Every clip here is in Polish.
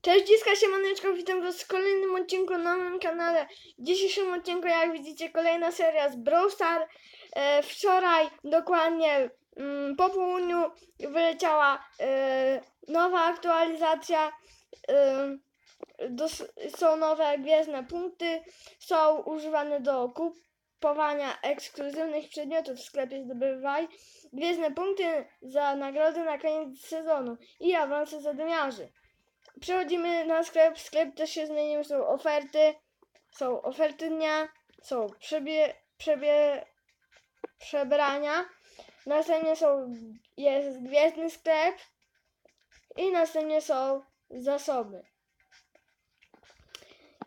Cześć, dziska się Maneczko, witam was w kolejnym odcinku na moim kanale. W dzisiejszym odcinku, jak widzicie, kolejna seria z Brawl Star. E, wczoraj, dokładnie mm, po południu, wyleciała e, nowa aktualizacja. E, dos- są nowe gwiezdne punkty, są używane do kupowania ekskluzywnych przedmiotów w sklepie Zdobywaj. Gwiezdne punkty za nagrody na koniec sezonu i awanse zadymiarzy. Przechodzimy na sklep. Sklep też się zmienił. Są oferty. Są oferty dnia. Są przebie, przebie, przebrania. Następnie są, jest gwiezdny sklep. I następnie są zasoby.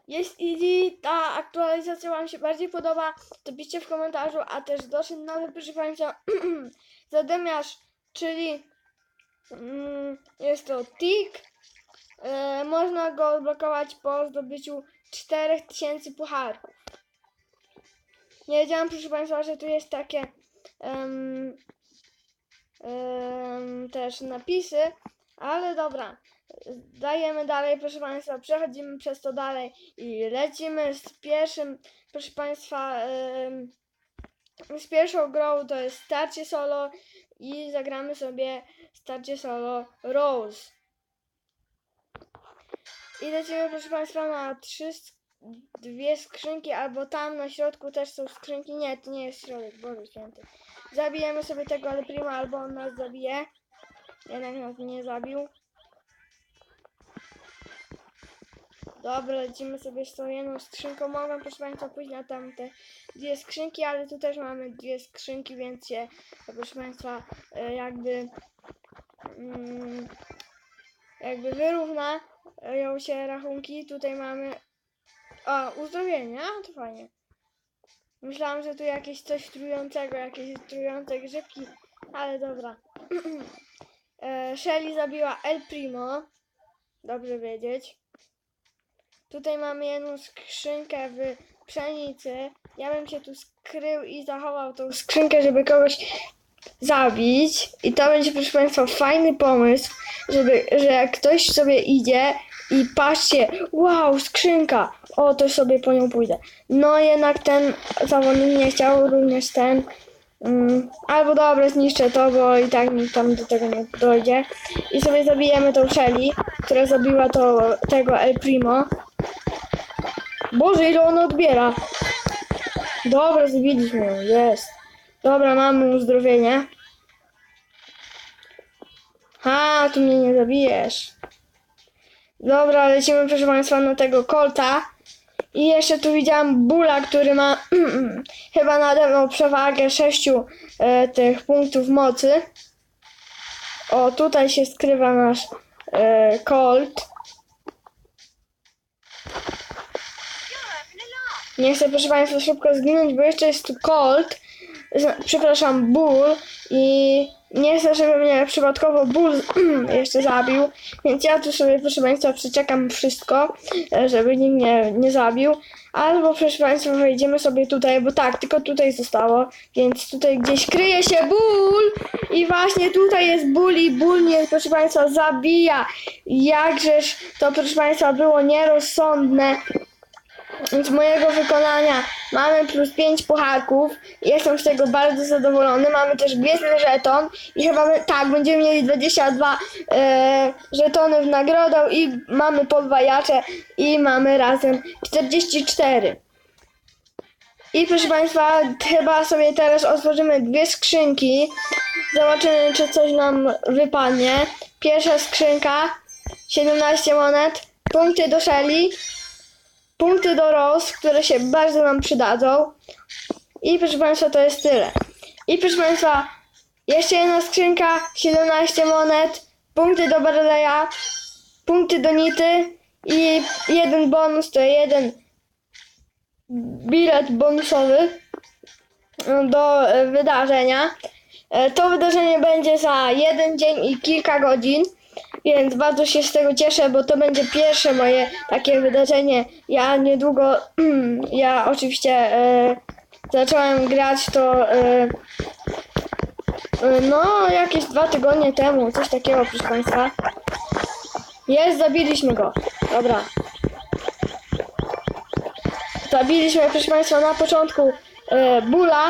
Jeśli ta aktualizacja Wam się bardziej podoba, to piszcie w komentarzu, a też doszedł nowy, proszę Państwa, zadymiarz, czyli mm, jest to tik, E, można go odblokować po zdobyciu 4000 pucharków. Nie wiedziałam, proszę Państwa, że tu jest takie em, em, też napisy, ale dobra. Dajemy dalej, proszę Państwa, przechodzimy przez to dalej i lecimy z pierwszym, proszę Państwa, em, z pierwszą grą to jest starcie solo i zagramy sobie starcie solo Rose. I lecimy, proszę Państwa, na trzy, dwie skrzynki, albo tam na środku też są skrzynki. Nie, to nie jest środek, Boże Święty. Zabijemy sobie tego ale prima, albo on nas zabije. Jednak nas nie zabił. Dobra, lecimy sobie z tą jedną skrzynką. Mogę, proszę Państwa, pójść na tamte dwie skrzynki, ale tu też mamy dwie skrzynki, więc się, proszę Państwa, e, jakby mm, jakby wyrówna ją się rachunki. Tutaj mamy. A to fajnie. Myślałam, że tu jakieś coś trującego, jakieś trujące grzybki, ale dobra. e, Shelly zabiła El Primo. Dobrze wiedzieć. Tutaj mamy jedną skrzynkę w pszenicy. Ja bym się tu skrył i zachował tą skrzynkę, żeby kogoś zabić. I to będzie, proszę Państwa, fajny pomysł, żeby, że jak ktoś sobie idzie i patrzcie, wow, skrzynka, o, to sobie po nią pójdę. No jednak ten zawodnik nie chciał, również ten. Mm, albo dobra, zniszczę to, bo i tak mi tam do tego nie dojdzie. I sobie zabijemy tą Shelly, która zabiła to, tego El Primo. Boże, ile ona odbiera. Dobra, zabiliśmy ją, jest. Dobra, mamy uzdrowienie. Ha, tu mnie nie zabijesz. Dobra, lecimy proszę Państwa na tego kolta. I jeszcze tu widziałam Bula, który ma chyba nade mną przewagę sześciu e, tych punktów mocy. O, tutaj się skrywa nasz e, Colt. Nie chcę, proszę Państwa, szybko zginąć, bo jeszcze jest tu Colt. Przepraszam, Bull. I nie chcę, żeby mnie przypadkowo Bull jeszcze zabił. Więc ja tu sobie, proszę Państwa, przeczekam wszystko, e, żeby nikt mnie nie zabił. Albo, proszę Państwa, wejdziemy sobie tutaj, bo tak, tylko tutaj zostało. Więc tutaj gdzieś kryje się Bull. I właśnie tutaj jest Bull i Bull mnie, proszę Państwa, zabija. Jakżeż to, proszę Państwa, było nierozsądne z mojego wykonania mamy plus 5 pucharków. Jestem z tego bardzo zadowolony. Mamy też gwiezdny żeton i chyba my, tak, będziemy mieli 22 e, żetony w nagrodę i mamy podwajacze i mamy razem 44. I proszę Państwa, chyba sobie teraz otworzymy dwie skrzynki. Zobaczymy, czy coś nam wypadnie. Pierwsza skrzynka, 17 monet, punkty do Shelly, punkty do Rose, które się bardzo nam przydadzą. I proszę Państwa, to jest tyle. I proszę Państwa, jeszcze jedna skrzynka, 17 monet, punkty do Barleya, punkty do Nity i jeden bonus, to jeden bilet bonusowy do e, wydarzenia. E, To wydarzenie będzie za jeden dzień i kilka godzin, więc bardzo się z tego cieszę, bo to będzie pierwsze moje takie wydarzenie. Ja niedługo, ja oczywiście e, zacząłem grać to e, e, no jakieś dwa tygodnie temu, coś takiego proszę Państwa. Jest, zabiliśmy go. Dobra. Zabiliśmy, proszę Państwa, na początku e, Bula,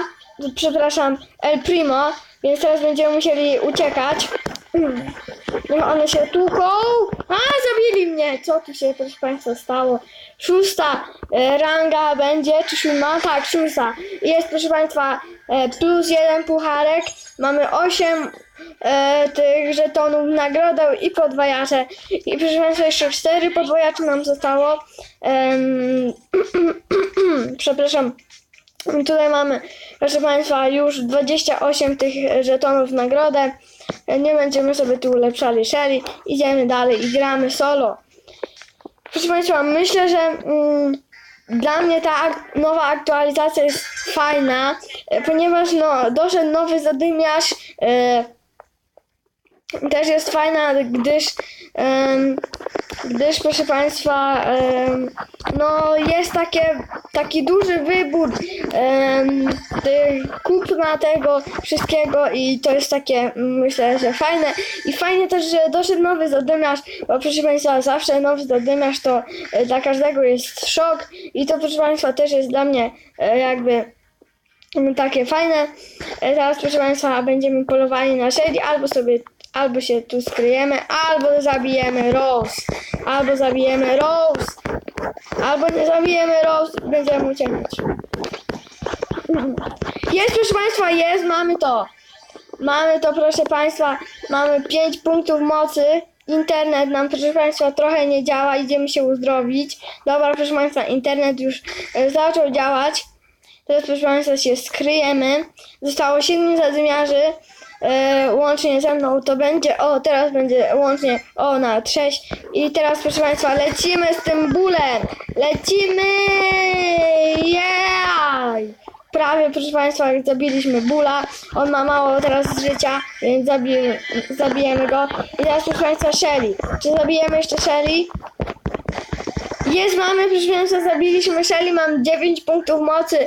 przepraszam, El Primo, więc teraz będziemy musieli uciekać. Niech one się tłuką. A, zabili mnie! Co tu się, proszę Państwa, stało? Szósta e, ranga będzie, czy siódma? Tak, szósta. Jest, proszę Państwa, e, plus jeden pucharek. Mamy osiem e, tych żetonów, nagrodę i podwajacze. I proszę Państwa, jeszcze cztery podwajacze nam zostało. Em, przepraszam. Tutaj mamy, proszę Państwa, już 28 tych żetonów w nagrodę. Nie będziemy sobie tu ulepszali Shelly. Idziemy dalej i gramy solo. Proszę Państwa, myślę, że mm, dla mnie ta ak- nowa aktualizacja jest fajna, e, ponieważ no, doszedł nowy zadymiarz. E, też jest fajna, gdyż, gdyż proszę Państwa, no jest takie, taki duży wybór kupna tego wszystkiego i to jest takie, mm, myślę, że fajne. I fajnie też, że doszedł nowy zadymiarz, bo proszę Państwa, zawsze nowy zadymiarz to e, dla każdego jest szok i to proszę Państwa też jest dla mnie e, jakby takie fajne. E, Teraz proszę Państwa będziemy polowali na Shady, albo sobie, albo się tu skryjemy, albo zabijemy Rose, albo zabijemy Rose, albo nie zabijemy Rose i będziemy uciekać. Jest proszę Państwa, jest, mamy to. Mamy to proszę Państwa, mamy 5 punktów mocy. Internet nam proszę Państwa trochę nie działa, idziemy się uzdrowić. Dobra proszę Państwa, internet już e, zaczął działać. Teraz proszę Państwa się skryjemy. Zostało 7 zadymiarzy. E, łącznie ze mną to będzie, o teraz będzie łącznie, o na 6 i teraz proszę Państwa lecimy z tym bólem, lecimy, yeah! Prawie proszę Państwa zabiliśmy bóla, on ma mało teraz życia, więc zabi zabijemy go. I teraz proszę Państwa Shelly, czy zabijemy jeszcze Shelly? Jest, mamy, proszę Państwa, zabiliśmy Shelly, mam 9 punktów mocy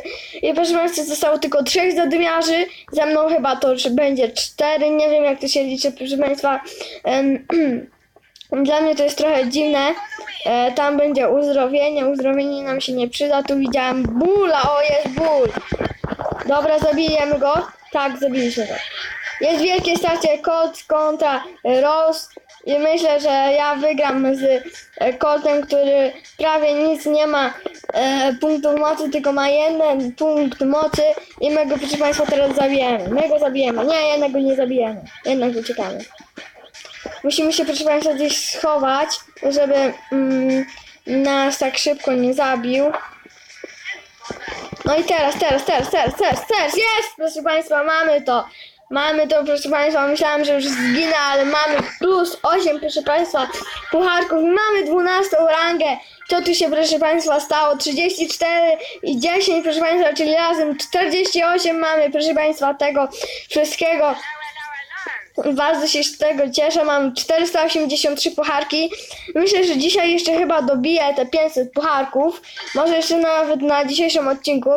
i proszę Państwa, zostało tylko 3 zadymiarzy, ze mną chyba to będzie 4, nie wiem jak to się liczy, proszę Państwa. Dla mnie to jest trochę dziwne. E, tam będzie uzdrowienie, uzdrowienie nam się nie przyda, tu widziałem bóla, o jest ból. Dobra, zabijemy go. Tak, zabiliśmy go. Jest wielkie starcie Colt kontra Rose i myślę, że ja wygram z e, Coltem, który prawie nic nie ma e, punktów mocy, tylko ma jeden punkt mocy i my go, proszę Państwa, teraz zabijemy. My go zabijemy. Nie, jednego nie zabijemy. Jednak uciekamy. Musimy się, proszę Państwa, gdzieś schować, żeby mm, nas tak szybko nie zabił. No i teraz, teraz, teraz, teraz, teraz, teraz, jest! Proszę Państwa, mamy to. Mamy to, proszę Państwa, myślałam, że już zginę, ale mamy plus 8, proszę Państwa, pucharków. Mamy 12 rangę. Co tu się, proszę Państwa, stało? 34 i 10, proszę Państwa, czyli razem 48 mamy, proszę Państwa, tego wszystkiego. Bardzo się z tego cieszę. Mam 483 pucharki. Myślę, że dzisiaj jeszcze chyba dobiję te 500 pucharków. Może jeszcze nawet na dzisiejszym odcinku.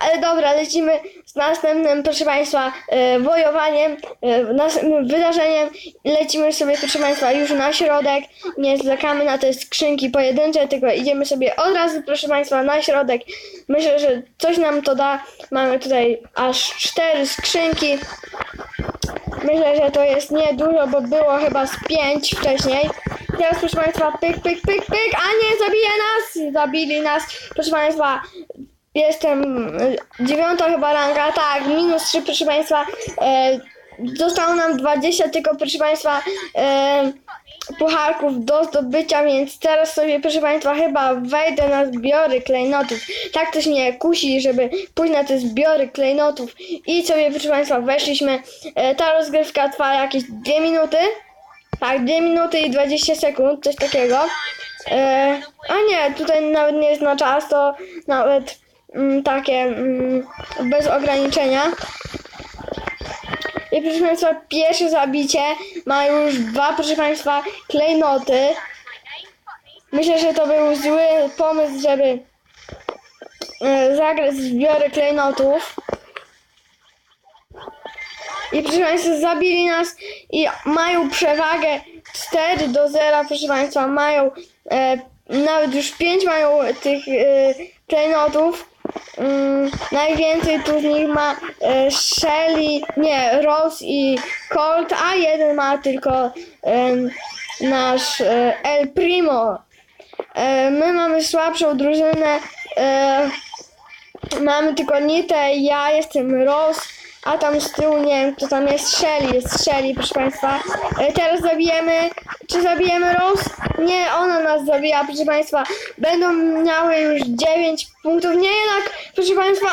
Ale dobra, lecimy z następnym, proszę Państwa, e, wojowaniem, e, następnym wydarzeniem. Lecimy sobie, proszę Państwa, już na środek. Nie zwlekamy na te skrzynki pojedyncze, tylko idziemy sobie od razu, proszę Państwa, na środek. Myślę, że coś nam to da. Mamy tutaj aż cztery skrzynki. Myślę, że to jest niedużo, bo było chyba z pięć wcześniej. Teraz proszę Państwa, pyk, pyk, pyk, pyk, a nie, zabije nas! Zabili nas. Proszę Państwa, jestem y, dziewiąta chyba ranga, tak, minus trzy, proszę Państwa. E, zostało nam 20, tylko proszę Państwa, e, pucharków do zdobycia, więc teraz sobie, proszę Państwa, chyba wejdę na zbiory klejnotów. Tak też mnie kusi, żeby pójść na te zbiory klejnotów i sobie, proszę Państwa, weszliśmy. E, ta rozgrywka trwa jakieś 2 minuty. Tak, 2 minuty i 20 sekund, coś takiego. E, a nie, tutaj nawet nie jest na czas, to nawet mm, takie mm, bez ograniczenia. I proszę Państwa, pierwsze zabicie ma już dwa, proszę Państwa, klejnoty. Myślę, że to był zły pomysł, żeby e, zagrać zbiory klejnotów. I proszę Państwa, zabili nas i mają przewagę 4 do 0, proszę Państwa, mają e, nawet już 5 mają tych e, klejnotów. Mm, najwięcej tu z nich ma e, Shelly, nie, Rose i Colt, a jeden ma tylko em, nasz e, El Primo. E, my mamy słabszą drużynę. E, mamy tylko Nitę, ja jestem Rose, a tam z tyłu nie wiem kto tam jest Shelly, jest Shelly, proszę Państwa. E, teraz zabijemy, czy zabijemy Rose? Nie, ona nas zabija, proszę Państwa. Będą miały już 9 punktów, nie jednak, proszę Państwa,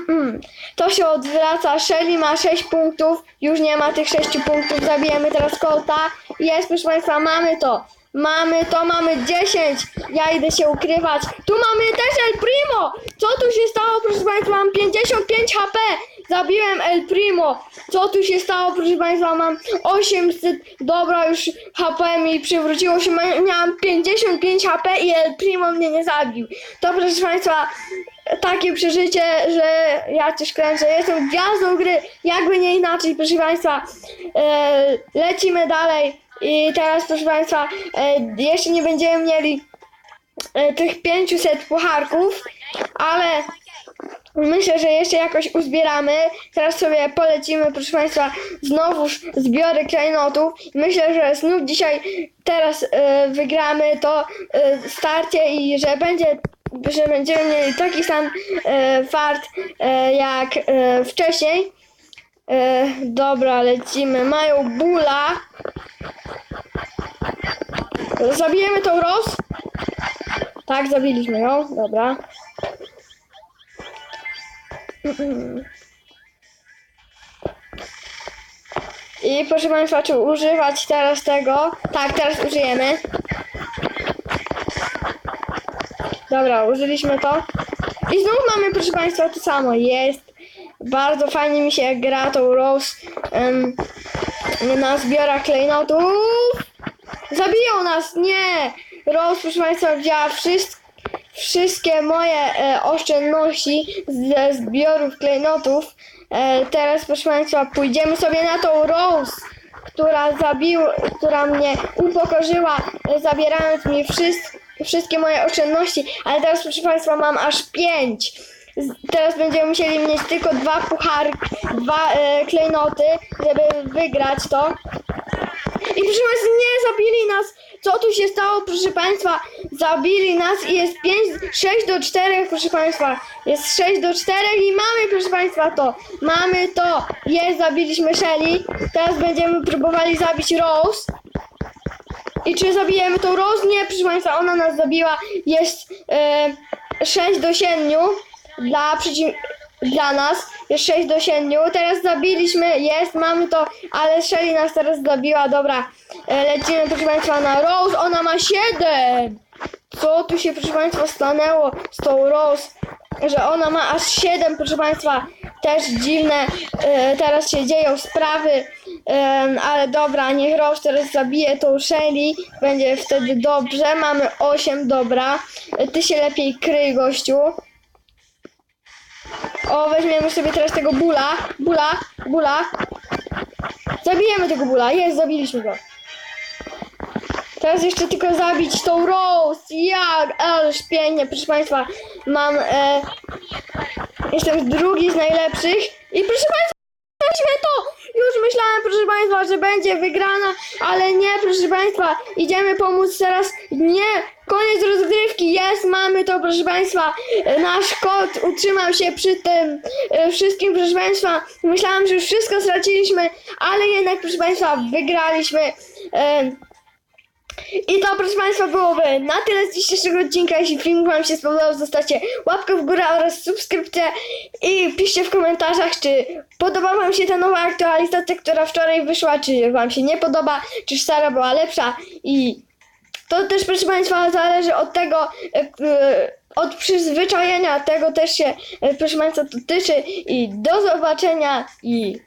to się odwraca. Shelly ma 6 punktów, już nie ma tych 6 punktów, zabijemy teraz Colta. Jest, proszę Państwa, mamy to. Mamy to, mamy 10. Ja idę się ukrywać. Tu mamy też El Primo. Co tu się stało, proszę Państwa? Mam 55 HP. Zabiłem El Primo. Co tu się stało, proszę Państwa? Mam 800. Dobra, już HP mi przywróciło się. Miałam 55 HP i El Primo mnie nie zabił. To, proszę Państwa, takie przeżycie, że ja coś kręcę. Jestem gwiazdą gry. Jakby nie inaczej, proszę Państwa. E, lecimy dalej. I teraz, proszę Państwa, e, jeszcze nie będziemy mieli e, tych 500 pucharków, ale myślę, że jeszcze jakoś uzbieramy. Teraz sobie polecimy, proszę Państwa, znowuż zbiory klejnotów. Myślę, że znów dzisiaj, teraz e, wygramy to starcie i że będzie że będziemy mieli taki sam e, fart e, jak e, wcześniej. E, dobra, lecimy. Mają bula. Zabijemy tą Ros? Tak, zabiliśmy ją. Dobra. I proszę Państwa, czy używać teraz tego? Tak, teraz użyjemy. Dobra, użyliśmy to. I znów mamy, proszę Państwa, to samo. Jest. Bardzo fajnie mi się gra tą Rose na zbiorach klejnotów. Zabiją nas! Nie! Rose, proszę Państwa, wzięła wszystkie, wszystkie moje e, oszczędności ze zbiorów klejnotów. E, teraz, proszę Państwa, pójdziemy sobie na tą Rose, która zabił, która mnie upokorzyła, e, zabierając mi wszystko wszystkie moje oszczędności, ale teraz proszę Państwa mam aż pięć. Teraz będziemy musieli mieć tylko dwa puchary, dwa e, klejnoty, żeby wygrać to. I proszę Państwa, nie zabili nas! Co tu się stało, proszę Państwa? Zabili nas i jest 5, 6 do 4, proszę Państwa. Jest 6 do 4 i mamy, proszę Państwa, to. Mamy to. Jest, zabiliśmy Shelly. Teraz będziemy próbowali zabić Rose. I czy zabijemy tą Rose? Nie, proszę Państwa, ona nas zabiła. Jest e, 6 do 7 dla, przeciw, dla nas. Jest 6 do 7. Teraz zabiliśmy, jest, mamy to, ale Shelly nas teraz zabiła. Dobra, e, lecimy, proszę Państwa, na Rose. Ona ma 7. Co tu się, proszę Państwa, stanęło z tą Rose? Że ona ma aż 7, proszę Państwa. Też dziwne, e, teraz się dzieją sprawy, ale dobra, niech Rose teraz zabije tą Shelly, będzie wtedy dobrze. Mamy 8, dobra. Ty się lepiej kryj, gościu. O, weźmiemy sobie teraz tego bula. Bula, bula. Zabijemy tego bula. Jest, zabiliśmy go. Teraz jeszcze tylko zabić tą Rose. Jak? Ależ pięknie, proszę Państwa. Mam. E, jestem drugi z najlepszych. I proszę Państwa, to! Już myślałem, proszę Państwa, że będzie wygrana, ale nie, proszę Państwa. Idziemy pomóc teraz. Nie! Koniec rozgrywki, jest, mamy to, proszę Państwa. E, Nasz kot utrzymał się przy tym e, wszystkim, proszę Państwa. Myślałam, że już wszystko straciliśmy, ale jednak, proszę Państwa, wygraliśmy. I to, proszę Państwa, byłoby na tyle z dzisiejszego odcinka. Jeśli film Wam się spodobał, zostawcie łapkę w górę oraz subskrypcję i piszcie w komentarzach, czy podoba Wam się ta nowa aktualizacja, która wczoraj wyszła, czy Wam się nie podoba, czy stara była lepsza. I to też, proszę Państwa, zależy od tego, e, e, od przyzwyczajenia. Tego też się, e, proszę Państwa, dotyczy. I do zobaczenia i